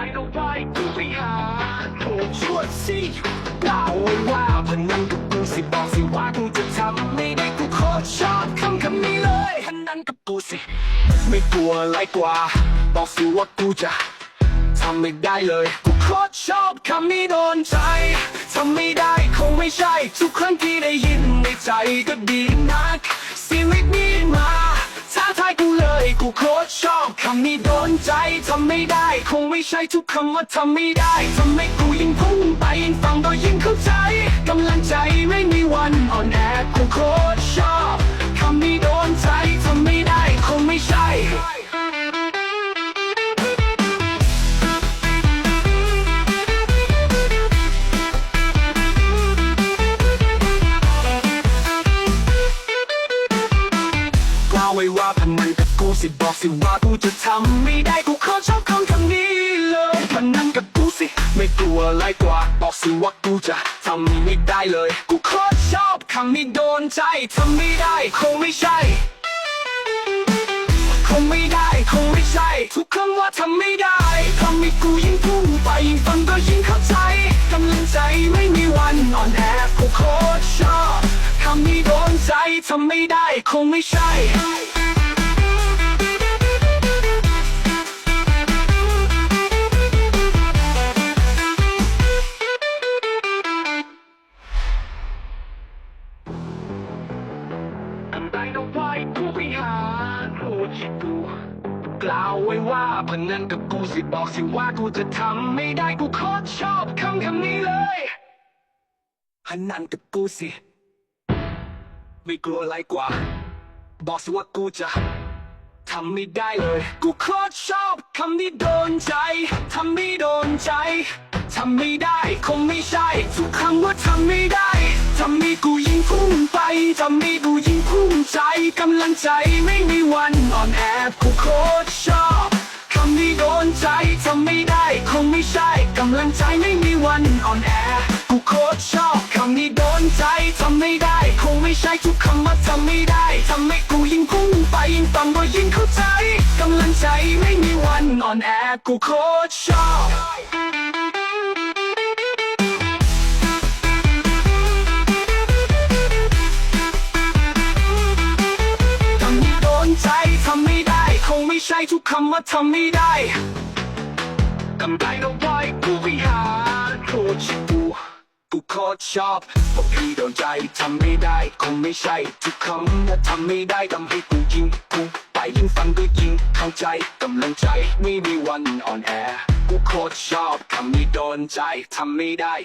ได้เราไปกูไปหาโอ้ชั่วสิกล่าวไว้ว่าพนันกับกูสิบอกสิว่ากูจะทำไม่ได้กูโคตรชอบคำคำนี้เลยพนันกับกูสิ ไม่กลัวอะไรกว่า บอกสิว่ากูจะทำไม่ได้เลย กูโคตรชอบคำนี้โดนใจทำไม่ได้คงไม่ใช่ ทุกครั้งที่ได้ยินในใจก็ดีนักำนี้โดนใจทำไม่ได้ คงไม่ใช่ทุกคำว่าทำไม่ได้ทำให้กูยิ่งพุ่งไปยิ่งฟังก็ยิ่งเข้าใจกำลังใจไม่มีวันอ่อนแอกูโคตรชอบ บอกสิว่ากูจะทำไม่ได้กูขอชอบคำคำนี้เลยพนันกับกูสิ ไม่กลัวอะไรกว่า บอกสิว่ากูจะทำไม่ได้เลย กูขอชอบคำนี้โดนใจทำไม่ได้คงไม่ใช่คงไม่ได้คงไม่ใช่ ทุกครั้งว่าทำไม่ได้ทำให้กูยิ่งพุ่งไปยิ่งฟังก็ยิ่งเข้าใจกำลังใจไม่มีวันอ่อนแอกูโคตรชอบคำนี้โดนใจทำไม่ได้คงไม่ใช่ นใดเอาไว้กูไปหาโอ้ชิกูกล่าวไว้ว่าพนันกับกูสิบอกสิว่ากูจะทำไม่ได้กูโคตรชอบคำคำนี้เลยพนันกับกูสิ ไม่กลัวอะไรกว่า บอกสิว่ากูจะทำไม่ได้เลย กูโคตรชอบคำนี้โดนใจ ทำไม่โดนใจ ทำไม่ได้ คงไม่ใช่ ทุกคำว่าทำไม่ได้ ทำให้กูยิ่งพุ่งไป ทำให้กูยิ่ง กำลังใจไม่มีวันอ่อนแอกูโคตรชอบคำนี้โดนใจทำไม่ได้คงไม่ใช่กำลังใจไม่มีวันอ่อนแอกูโคตรชอบคำนี้โดนใจทำไม่ได้คงไม่ใช่ทุกคำว่าทำไม่ได้ทำให้กูยิ่งพุ่งไปยิ่งฟังก็ยิ่งเข้าใจกำลังใจไม่มีวันอ่อนแอกูโคตรชอบ ใช่ทุกคำว่าทำไม่ได้กำไรเอาไว้กูไปหาโคตรชิกูกูโคตรชอบพวกพี่โดนใจทำไม่ได้คงไม่ใช่ทุกคำว่าทำไม่ได้ทำให้กูยิ่งกูไปยิ่งฟังก็ยิ่งเข้าใจกำลังใจไม่มีวันอ่อนแอกูโคตรชอบคำนี้โดนใจทำไม่ได้